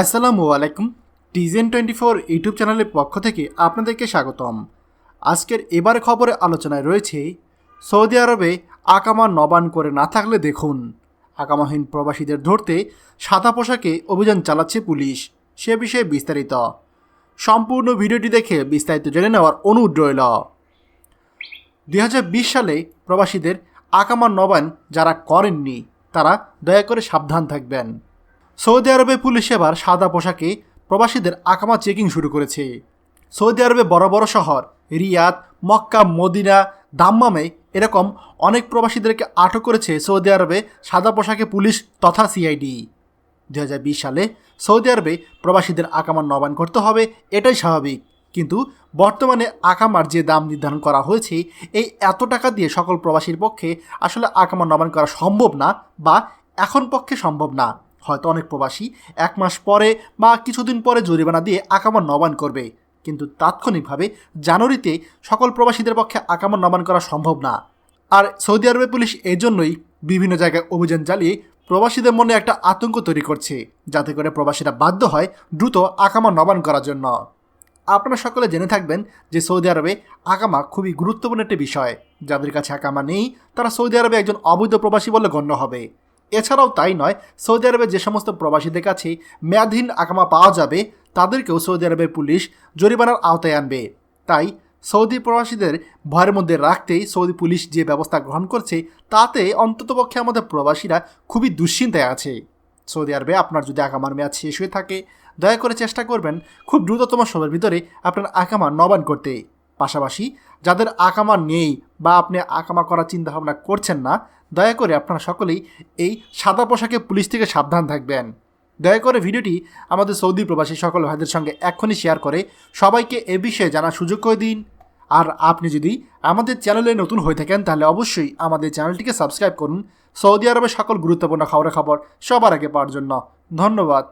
আসসালামু আলাইকুম। টিজেন twenty four YouTube চ্যানেলের পক্ষ থেকে আপনাদেরকে স্বাগতম। আজকের এবার খবরে আলোচনায় রয়েছে, সৌদি আরবে আকামা নবান করে না থাকলে দেখুন। আকামাহীন প্রবাসীদের ধরতে সাদা পোশাকে অভিযান চালাচ্ছে পুলিশ, সে বিষয়ে বিস্তারিত। সম্পূর্ণ ভিডিওটি দেখে বিস্তারিত জেনে নেওয়ার অনুরোধ রইল। দুই হাজার বিশ সালে প্রবাসীদের আকামা নবায়ন যারা করেননি, তারা দয়া করে সাবধান থাকবেন। সৌদি আরবে পুলিশ এবার সাদা পোশাকে প্রবাসীদের আকামা চেকিং শুরু করেছে। সৌদি আরবে বড় বড় শহর, রিয়াদ, মক্কা, মদিনা, দাম্মামে এরকম অনেক প্রবাসীদেরকে আটক করেছে সৌদি আরবে সাদা পোশাকে পুলিশ তথা সিআইডি। দু হাজার বিশ সালে সৌদি আরবে প্রবাসীদের আকামা নবায়ন করতে হবে, এটাই স্বাভাবিক। কিন্তু বর্তমানে আকামার যে দাম নির্ধারণ করা হয়েছে, এই এত টাকা দিয়ে সকল প্রবাসীর পক্ষে আসলে আকামা নবায়ন করা সম্ভব না বা এখন পক্ষে সম্ভব না। হয়তো অনেক প্রবাসী এক মাস পরে বা কিছুদিন পরে জরিমানা দিয়ে আকামা নবায়ন করবে। কিন্তু তাৎক্ষণিকভাবে জানুয়ারিতে সকল প্রবাসীদের পক্ষে আকামা নবায়ন করা সম্ভব না। আর সৌদি আরবের পুলিশ এজন্যই বিভিন্ন জায়গায় অভিযান চালিয়ে প্রবাসীদের মনে একটা আতঙ্ক তৈরি করছে, যাতে করে প্রবাসীরা বাধ্য হয় দ্রুত আকামা নবায়ন করার জন্য। আপনারা সকলে জেনে থাকবেন যে সৌদি আরবে আকামা খুবই গুরুত্বপূর্ণ একটি বিষয়। যাদের কাছে আকামা নেই, তারা সৌদি আরবে একজন অবৈধ প্রবাসী বলে গণ্য হবে। এছাড়াও তাই নয়, সৌদি আরবে যে সমস্ত প্রবাসীদের কাছে মেয়াদহীন আকামা পাওয়া যাবে, তাদেরকেও সৌদি আরবের পুলিশ জরিমানার আওতায় আনবে। তাই সৌদি প্রবাসীদের ভয়ের মধ্যে রাখতেই সৌদি পুলিশ যে ব্যবস্থা গ্রহণ করছে, তাতে অন্ততপক্ষে আমাদের প্রবাসীরা খুবই দুশ্চিন্তায় আছে। সৌদি আরবে আপনার যদি আকামার মেয়াদ শেষ হয়ে থাকে, দয়া করে চেষ্টা করবেন খুব দ্রুততম সময়ের ভিতরে আপনার আকামা নবায়ন করতে। পাশাপাশি যাদের আকামা নেই বা আপনি আকামা করার চিন্তাভাবনা করছেন না, দয়া করে আপনারা সকলেই এই সাদা পোশাকে পুলিশ থেকে সাবধান থাকবেন। দয়া করে ভিডিওটি আমাদের সৌদি প্রবাসী সকল ভাইদের সঙ্গে এক্ষুনি শেয়ার করে সবাইকে এ বিষয়ে জানার সুযোগ করে দিন। আর আপনি যদি আমাদের চ্যানেলে নতুন হয়ে থাকেন, তাহলে অবশ্যই আমাদের চ্যানেলটিকে সাবস্ক্রাইব করুন। সৌদি আরবের সকল গুরুত্বপূর্ণ খবরাখবর সবার আগে পাওয়ার জন্য ধন্যবাদ।